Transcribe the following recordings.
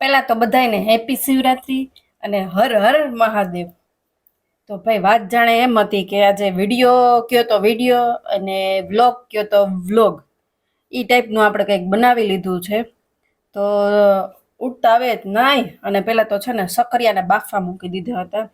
પહેલાં તો બધાયને હેપી શિવરાત્રિ અને હર હર મહાદેવ. તો ભાઈ વાત જાણે એમ હતી કે આજે વીડિયો કયો તો વીડિયો અને વ્લોગ કયો તો વ્લોગ એ ટાઈપનું આપણે કંઈક બનાવી લીધું છે. તો ઉઠતા આવે નાય. અને પહેલાં તો છે ને સકરિયાને બાફા મૂકી દીધા હતા.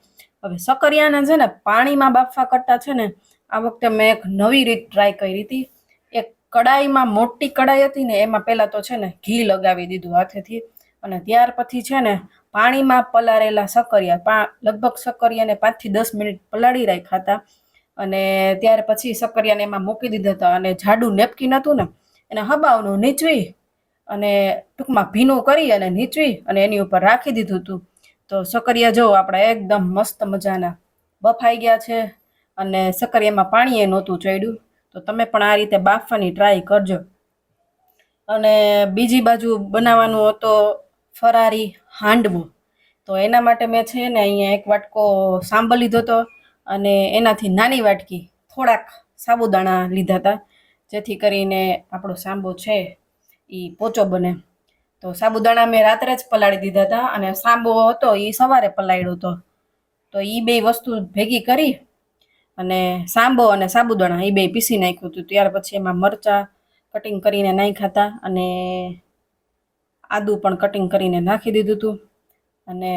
હવે સકરિયાને છે ને પાણીમાં બાફા કરતાં છે ને આ વખતે મેં એક નવી રીત ટ્રાય કરી હતી. એક કડાઈમાં મોટી કડાઈ હતી ને એમાં પહેલાં તો છે ને ઘી લગાવી દીધું હાથેથી. અને ત્યાર પછી છે ને પાણીમાં પલાળેલા સકરિયા પા, લગભગ સકરિયાને પાંચથી દસ મિનિટ પલાળી રાખ્યા હતા. અને ત્યાર પછી સકરિયાને એમાં મૂકી દીધા હતા અને જાડું નેપકીન હતું ને, એને હબાવનું નીચવી અને ટૂંકમાં ભીનું કરી અને નીચવી અને એની ઉપર રાખી દીધું હતું. તો સકરિયા જો આપણે એકદમ મસ્ત મજાના બફાઈ ગયા છે અને સકરિયામાં પાણી એ નહોતું ચડ્યું, તો તમે પણ આ રીતે બાફવાની ટ્રાય કરજો. અને બીજી બાજુ બનાવવાનું હતો ફરારી હાંડવો. તો એના માટે મેં છે ને અહીંયા એક વાટકો સાંભળ લીધો હતો અને એનાથી નાની વાટકી થોડાક સાબુદાણા લીધા હતા. જેથી કરીને આપણો સાંબો છે એ પોચો બને. તો સાબુદાણા મેં રાત્રે જ પલાળી દીધા હતા અને સાંબો હતો એ સવારે પલાળ્યો હતો. તો એ બે વસ્તુ ભેગી કરી અને સાંબો અને સાબુદાણા એ બે પીસી નાખ્યું હતું. ત્યાર પછી એમાં મરચાં કટિંગ કરીને નાખ્યા હતા અને આદું પણ કટિંગ કરીને નાખી દીધું હતું અને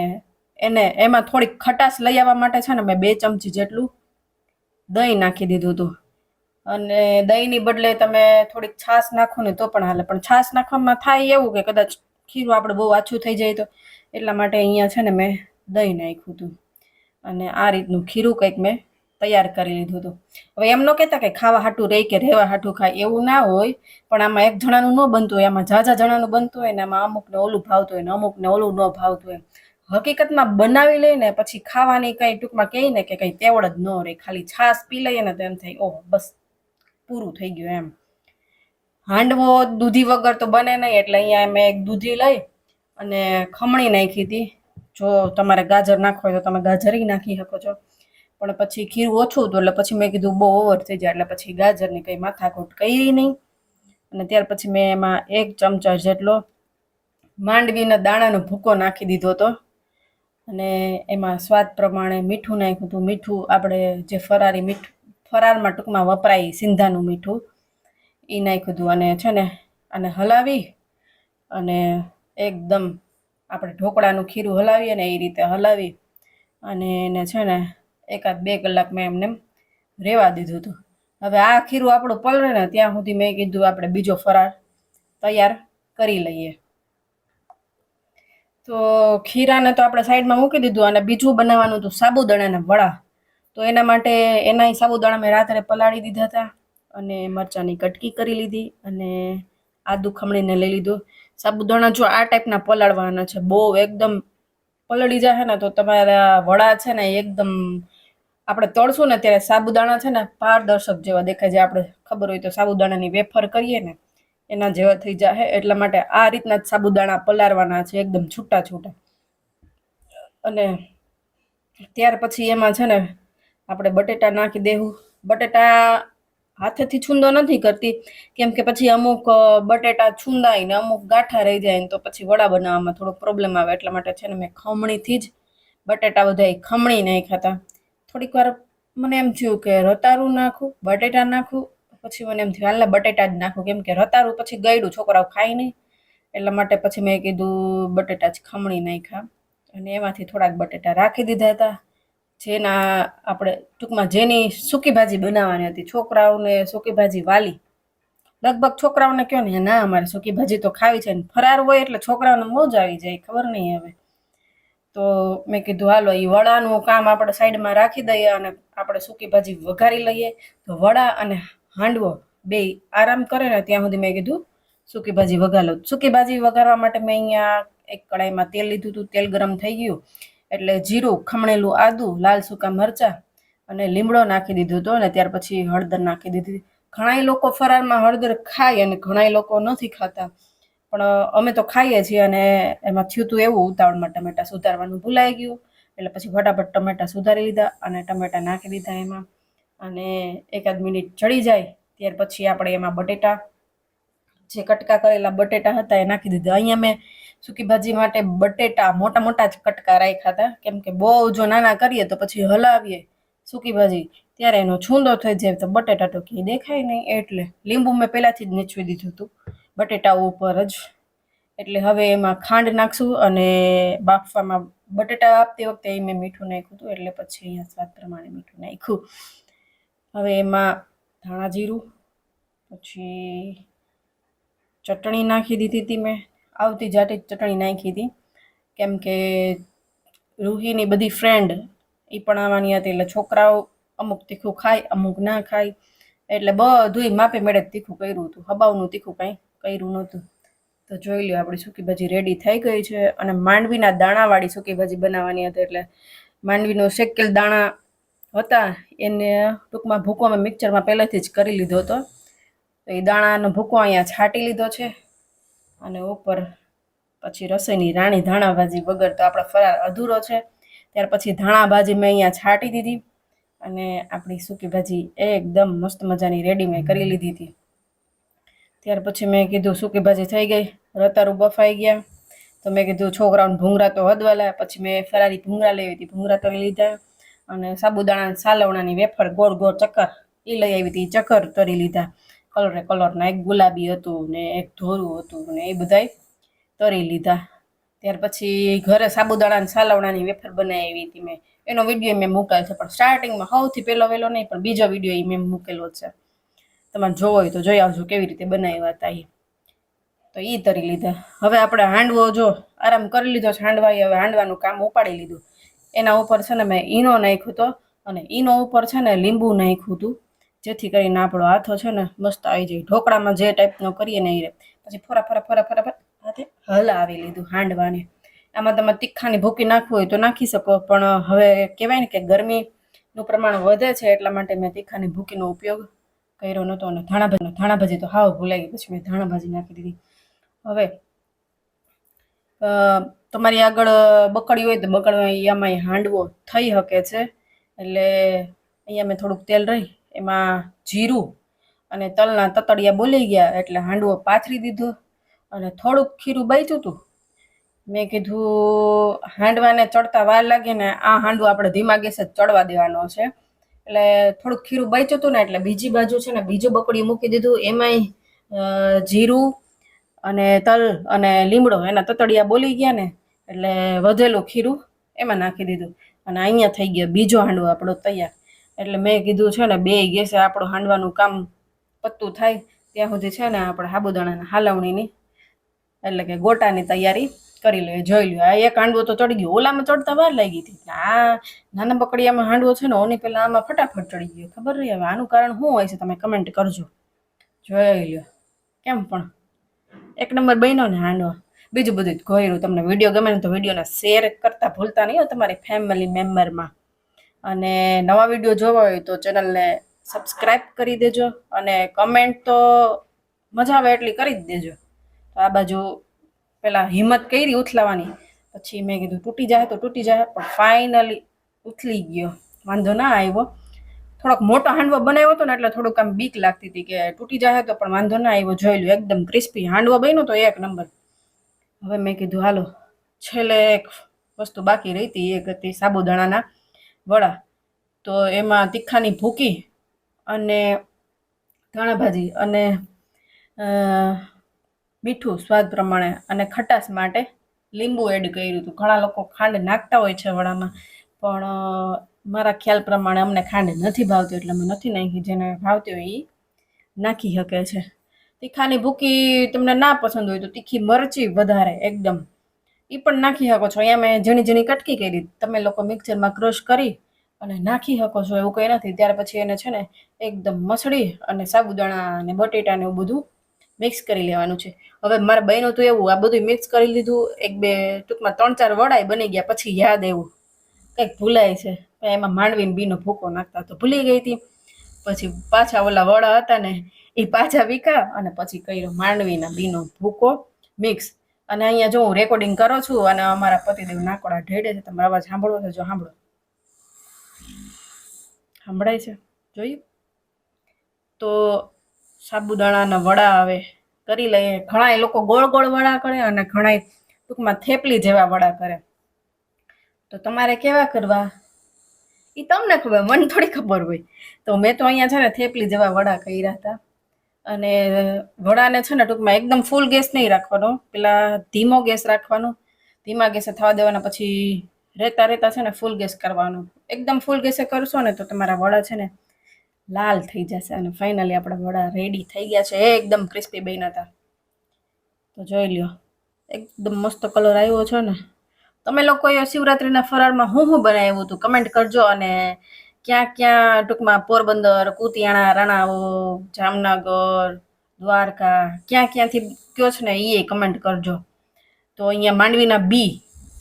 એને એમાં થોડીક ખટાશ લઈ આવવા માટે છે ને મેં બે ચમચી જેટલું દહીં નાખી દીધું હતું અને દહીંની બદલે તમે થોડીક છાશ નાખો ને તો પણ હાલે. પણ છાશ નાખવામાં થાય એવું કે કદાચ ખીરું આપણે બહુ આછું થઈ જાય તો. એટલા માટે અહીંયા છે ને મેં દહીં નાખ્યું હતું અને આ રીતનું ખીરું કંઈક મેં તૈયાર કરી લીધું હતું. હવે એમ ન કહેતા કે ખાવા હાટું રહી કે રહેવા હાટું ખાય એવું ના હોય, પણ આમાં એક જણાનું ન બનતું હોય, આમાં ઝાઝા જણાનું બનતું હોય ને આમાં અમુકને ઓલું ભાવતું હોય ને અમુકને ઓલું ન ભાવતું હોય. હકીકતમાં બનાવી લઈને પછી ખાવાની કંઈ ટૂંકમાં કહે ને કે કંઈ તેવડ જ ન રહે, ખાલી છાશ પી લઈએ ને તો એમ થાય, ઓહો, બસ પૂરું થઈ ગયું એમ. હાંડવો દૂધી વગર તો બને નહીં, એટલે અહીંયા મેં એક દૂધી લઈ અને ખમણી નાખી હતી. જો તમારે ગાજર નાખવો હોય તો તમે ગાજરી નાખી શકો છો. પણ પછી ખીરું ઓછું હતું એટલે પછી મેં કીધું બહુ ઓવર થઈ જાય એટલે પછી ગાજરની કંઈ માથાકૂટ કરી નહીં. અને ત્યાર પછી મેં એમાં એક ચમચા જેટલો માંડવીના દાણાનો ભૂકો નાખી દીધો હતો. અને એમાં સ્વાદ પ્રમાણે મીઠું નાખ્યું હતું. મીઠું આપણે જે ફરારી મીઠું, ફરારમાં ટૂંકમાં વપરાય સિંધાનું મીઠું એ નાખ્યું હતું. અને છે ને, આને હલાવી અને એકદમ આપણે ઢોકળાનું ખીરું હલાવીએ અને એ રીતે હલાવી અને એને છે ને એકાદ બે કલાક મેં એમને રહેવા દીધું હતું. હવે આ ખીરું આપણું પલળે ને ત્યાં સુધી મેં કીધું આપણે બીજો ફરાર તૈયાર કરી લઈએ. તો ખીરાને તો આપણે સાઈડમાં મૂકી દીધું અને બીજું બનાવવાનું હતું સાબુદાણાના વડા. તો એના માટે એના સાબુદાણા મેં રાત્રે પલાળી દીધા હતા અને મરચાંની કટકી કરી લીધી અને આદુ ખમણીને લઈ લીધું. સાબુદાણા જો આ ટાઈપના પલાળવાના છે, બહુ એકદમ પલળી જાય ને તો તમારા વડા છે ને એકદમ આપણે તળશું ને ત્યારે સાબુદાણા છે ને પારદર્શક જેવા દેખાય છે. આપણે ખબર હોય તો સાબુદાણાની વેફર કરીએ ને, એના જેવા થઈ જાય એટલા માટે આ રીતના જ સાબુદાણા પલાળવાના છે, એકદમ છૂટા છૂટા અને ત્યાર પછી એમાં છે ને આપણે બટેટા નાખી દેવું બટેટા હાથેથી છૂંદો નથી કરતી. કેમ કે પછી અમુક બટેટા છૂંદાય અમુક ગાંઠા રહી જાય ને તો પછી વડા બનાવવામાં થોડો પ્રોબ્લેમ આવે. એટલા માટે છે ને મેં ખમણીથી જ બટેટા બધા ખમણી નાખ્યા હતા. થોડીક વાર મને એમ થયું કે રતારું નાખું, બટેટા નાખું, પછી મને એમ થયું હાલને બટેટા જ નાખું. કેમ કે રતારું પછી ગળ્યું, છોકરાઓ ખાય નહીં. એટલા માટે પછી મેં કીધું, બટેટા જ ખમણી નાખ્યા. અને એમાંથી થોડાક બટેટા રાખી દીધા હતા. જેના આપણે ટૂંકમાં જેની સૂકી ભાજી બનાવવાની હતી. છોકરાઓને સૂકી ભાજી વાલી. લગભગ છોકરાઓને કહો ને, ના, અમારે સૂકી ભાજી તો ખાવી છે ને ફરાર હોય એટલે છોકરાઓને મોજ આવી જાય, ખબર નહીં હવે. તો મેં કીધું, હાલો એ વડાનું કામ આપણે સાઈડમાં રાખી દઈએ અને આપણે સૂકી ભાજી વઘારી લઈએ. તો વડા અને હાંડવો બે આરામ કરે ને ત્યાં સુધી મેં કીધું, સૂકી ભાજી વઘારો. સૂકી ભાજી વઘારવા માટે મેં અહીંયા એક કડાઈમાં તેલ લીધું હતું, તેલ ગરમ થઈ ગયું. એટલે જીરું, ખમણેલું આદું, લાલ સૂકા મરચાં અને લીમડો નાખી દીધું હતો અને ત્યાર પછી હળદર નાખી દીધી. ઘણાય લોકો ફરારમાં હળદર ખાય અને ઘણાય લોકો નથી ખાતા. પણ અમે તો ખાઈએ છીએ અને એમાં થયું હતું એવું ઉતાવળમાં ટમેટા સુધારવાનું ભૂલાઈ ગયું. એટલે પછી ફટાફટ ટમેટા સુધારી લીધા અને ટમેટા નાખી દીધા એમાં. અને એકાદ મિનિટ ચડી જાય, ત્યાર પછી આપણે એમાં બટેટા, જે કટકા કરેલા બટેટા હતા એ નાખી દીધા. અહીંયા મેં સૂકી ભાજી માટે બટેટા, મોટા મોટા જ કટકા રાખ્યા હતા. કેમ કે બહુ જો નાના કરીએ તો પછી હલાવીએ સૂકી ભાજી. ત્યારે એનો છૂંદો થઈ જાય તો બટેટા તો ક્યાંય દેખાય નહીં. એટલે લીંબુ મેં પહેલાંથી જ નીચવી દીધું હતું. બટેટા ઉપર જ. એટલે હવે એમાં ખાંડ નાખશું અને બાફવામાં બટેટા આપતી વખતે મેં મીઠું નાખ્યું હતું, એટલે પછી અહીંયા સ્વાદ પ્રમાણે મીઠું નાખ્યું. હવે એમાં ધાણા જીરું, પછી ચટણી નાખી દીધી હતી મેં. આવતી જાતે જ ચટણી નાખી હતી. કેમ કે રૂહીની બધી ફ્રેન્ડ એ પણ આવવાની હતી, એટલે છોકરાઓ અમુક તીખું ખાય, અમુક ના ખાય. એટલે બધુંય માપે મેળે તીખું કર્યું હતું. હબાવનું તીખું કાંઈ કર્યું નહોતું. તો જોઈ લ્યો, આપણી સૂકી ભાજી રેડી થઈ ગઈ છે અને માંડવીના દાણાવાળી સૂકી ભાજી બનાવવાની હતી એટલે માંડવીનો શેકેલ દાણા હતા, એને ટૂંકમાં ભૂકો મેં મિક્સરમાં પહેલેથી જ કરી લીધો હતો. તો એ દાણાનો ભૂકો અહીંયા છાંટી લીધો છે અને ઉપર પછી રસોઈની રાણી ધાણા ભાજી વગર તો આપણો ફરાર અધૂરો છે. ત્યાર પછી ધાણા ભાજી મેં અહીંયા છાંટી દીધી અને આપણી સૂકી ભાજી એકદમ મસ્ત મજાની રેડી મેં કરી લીધી હતી. ત્યાર પછી મેં કીધું, સૂકી ભાજી થઈ ગઈ. રતારું બફાઈ ગયા. તો મેં કીધું, છોકરાઓને ભૂંગળા તો હદવા લાયા. પછી મેં ફરારી ભૂંગરા લેવી હતી. ભૂંગળા તરી લીધા અને સાબુદાણા સાલવણાની વેફર, ગોળ ગોળ ચક્કર એ લઈ આવી હતી. ચક્કર તરી લીધા. કલરે કલરના એક ગુલાબી હતું ને એક ધોરું હતું ને એ બધાય તરી લીધા. ત્યાર પછી ઘરે સાબુદાણા સાલવણાની વેફર બનાવી હતી મેં. એનો વીડિયો મેં મૂકેલ છે, પણ સ્ટાર્ટિંગમાં સૌથી પહેલો વહેલો નહીં, પણ બીજો વીડિયો એ મેં મૂકેલો છે. તમારે જોવો હોય તો જોઈ આવજો કેવી રીતે બનાવ્યા હતા એ તો એ તરી લીધા. હવે આપણે હાંડવો જો આરામ કરી લીધો છે હાંડવાએ, હવે હાંડવાનું કામ ઉપાડી લીધું. એના ઉપર છે ને મેં ઈનો નાખ્યો હતો અને ઈનો ઉપર છે ને લીંબુ નાખ્યું હતું. જેથી કરીને આપણો હાથો છે ને મસ્ત આવી જાય. ઢોકળામાં જે ટાઈપનો કરીએ ને એ પછી ફરા ફરા ફરા ફરા ફરા હાથે હલાવી લીધું હાંડવાને. આમાં તમે તીખાની ભૂકી નાખવું હોય તો નાખી શકો, પણ હવે કહેવાય ને કે ગરમીનું પ્રમાણ વધે છે એટલા માટે મેં તીખાની ભૂકીનો ઉપયોગ કર્યો નહોતો અને ધાણા ભાજી ધાણા ભાજી તો હાવ ભૂલાઈ ગઈ. પછી મેં ધાણા ભાજી નાખી દીધી. હવે તમારી આગળ બકડી હોય તો બકડીયામાં હાંડવો થઈ શકે છે. એટલે અહીંયા મેં થોડુંક તેલ રહી, એમાં જીરું અને તલના તતડિયા બોલી ગયા એટલે હાંડવો પાથરી દીધો અને થોડુંક ખીરું બાચ્યું હતું મેં કીધું, હાંડવાને ચડતા વાર લાગે ને આ હાંડવો આપણે ધીમા ગેસે ચડવા દેવાનો છે. એટલે થોડુંક ખીરું બાચ્યું હતું ને એટલે બીજી બાજુ છે ને બીજું બકડી મૂકી દીધું. એમાંય જીરું અને તલ અને લીમડો, એના તતડિયા બોલી ગયા ને એટલે વધેલું ખીરું એમાં નાખી દીધું. અને અહીંયા થઈ ગયો બીજો હાંડવો આપણો તૈયાર. એટલે મેં કીધું છે ને બે ગેસે આપણું હાંડવાનું કામ પત્તું થાય. ત્યાં સુધી છે ને આપણે સાબુદાણાના હાલવણીની, એટલે કે ગોટાની તૈયારી કરી લે જોઈ લ્યો. આ એક હાંડવો તો ચડી ગયો. ઓલામાં ચડતા વાર લાગી હતી. આ નાના બકડીયામાં હાંડવો છે ને, ઓની પહેલાં આમાં ફટાફટ ચડી ગયો. ખબર રહી હવે આનું કારણ શું હોય છે તમે કમેન્ટ કરજો. જોઈ લ્યો. કેમ પણ? એક નંબર બન્યો ને હાંડવો. બીજું બધું જ ગોયરું તમને વીડિયો ગમે ને તો વિડીયોને શેર કરતા ભૂલતા નહીં હો તમારી ફેમિલી મેમ્બરમાં અને નવા વીડિયો જોવા હોય તો ચેનલને સબસ્ક્રાઈબ કરી દેજો. અને કમેન્ટ તો મજા આવે એટલી કરી જ દેજો. તો આ બાજુ પેલા હિંમત કરી ઉથલાવાની. પછી મેં કીધું તૂટી જાય તો તૂટી જાય, પણ ફાઇનલી ઉથલી ગયો. વાંધો ના આવ્યો. થોડોક મોટો હાંડવો બનાવ્યો હતો ને એટલે થોડુંક આમ બીક લાગતી હતી કે તૂટી જાય તો પણ વાંધો ના આવ્યો. જોઈ લો એકદમ ક્રિસ્પી હાંડવો બન્યો તો એક નંબર. હવે મેં કીધું, હાલો, છેલ્લે એક વસ્તુ બાકી રહી હતી એક હતી સાબુદાણાના વડા. તો એમાં તીખાની ભૂકી અને ધાણાભાજી અને મીઠું સ્વાદ પ્રમાણે અને ખટાશ માટે લીંબુ એડ કર્યું હતું. ઘણા લોકો ખાંડ નાખતા હોય છે વડામાં, પણ મારા ખ્યાલ પ્રમાણે અમને ખાંડ નથી ભાવતી, એટલે અમે નથી નાખી. જેને ભાવતી હોય એ નાખી શકે છે. તીખાની ભૂકી તમને ના પસંદ હોય તો તીખી મરચી વધારે એકદમ. એ પણ નાખી શકો છો. અહીંયા મેં ઝીણી ઝીણી કટકી કરી. તમે લોકો મિક્સરમાં ક્રશ કરી અને નાખી શકો છો એવું કંઈ નથી. ત્યાર પછી એને છે ને એકદમ મસળી અને સાબુદાણા અને બટેટા ને એવું બધું મિક્સ કરી લેવાનું છે. હવે મારા બહેનું તો એવું, આ બધું મિક્સ કરી લીધું, એક બે, ટૂંકમાં ત્રણ ચાર વડાય બની ગયા, પછી યાદ એવું કંઈક ભૂલાય છે. એમાં માંડવીને બીનો ભૂકો નાખતા તો ભૂલી ગઈ હતી. પછી પાછા ઓલા વડા હતા ને એ પાછા વિકા અને પછી કર્યો માંડવીના બીનો ભૂકો મિક્સ અને અહીંયા જો હું રેકોર્ડિંગ કરું છું અને અમારા પતિદેવ નાકોડા ઢેડે છે, તમારો અવાજ સાંભળવો છે? જો સાંભળો. સંભળાય છે? જોયું? તો સાબુદાણાના વડા આવે, કરી લઈએ. ઘણા લોકો ગોળ ગોળ વડા કરે અને ઘણા ટૂંકમાં થેપલી જેવા વડા કરે. તો તમારે કેવા કરવા? એ તમને ખબર, મને થોડી ખબર હોય. તો મેં તો અહીંયા છે ને થેપલી જેવા વડા કર્યા હતા. અને વડાને છે ને ટૂંકમાં એકદમ ફૂલ ગેસ નહીં રાખવાનો. પેલા ધીમો ગેસ રાખવાનો. ધીમા ગેસે થવા દેવાના પછી રહેતા રહેતા છે ને ફૂલ ગેસ કરવાનો. એકદમ ફૂલ ગેસે કરશો ને તો તમારા વડા છે ને લાલ થઈ જશે અને ફાઇનલી આપણા વડા રેડી થઈ ગયા છે. એકદમ ક્રિસ્પી બન્યા હતા. તો જોઈ લ્યો. એકદમ મસ્ત કલર આવ્યો છે ને. તમે લોકોએ શિવરાત્રિના ફરાળમાં હું હું બનાવ્યું હતું? કમેન્ટ કરજો અને ક્યાં ક્યાં ટૂંકમાં પોરબંદર, કુતિયાણા રાણાઓ જામનગર, દ્વારકા ક્યાં ક્યાંથી કયો છે ને એ કમેન્ટ કરજો. તો અહીંયા માંડવીના બી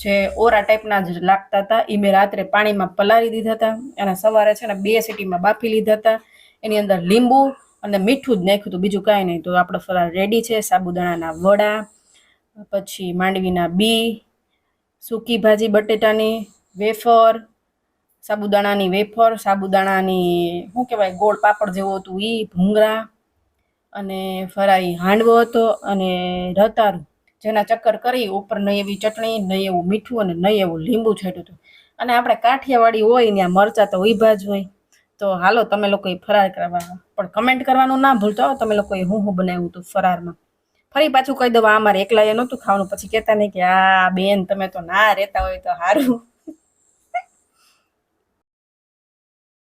જે ઓરા ટાઈપના જ લાગતા હતા. એ મેં રાત્રે પાણીમાં પલાળી દીધા હતા અને સવારે છે ને બે સીટીમાં બાફી લીધા હતા. એની અંદર લીંબુ અને મીઠું જ નાખ્યું હતું. બીજું કાંઈ નહીં. તો આપણો ફરાળ રેડી છે. સાબુદાણાના વડા, પછી માંડવીના બી, સૂકી ભાજી, બટેટાની વેફર, સાબુદાણાની વેફર, સાબુદાણાની શું કહેવાય, ગોળ પાપડ જેવું હતું એ ભૂંગળા અને ફરાઈ હાંડવો હતો અને રતારું જેના ચક્કર કરી ઉપર નહીં એવી ચટણી નહીં એવું મીઠું અને નહીં એવું લીંબુ છાંટ્યું હતું. અને આપણે કાઠિયાવાડી હોય, ત્યાં મરચાં તો ઊભા જ હોય. તો હાલો, તમે લોકોએ ફરાર કરવા. પણ કમેન્ટ કરવાનું ના ભૂલતો તમે લોકોએ હું હું બનાવ્યું હતું ફરારમાં. ફરી પાછું કહી દઉં, આ અમારે એકલાએ નહોતું ખાવાનું. પછી કહેતા નહીં કે, આ બેન, તમે તો ના રહેતા હોય તો સારું.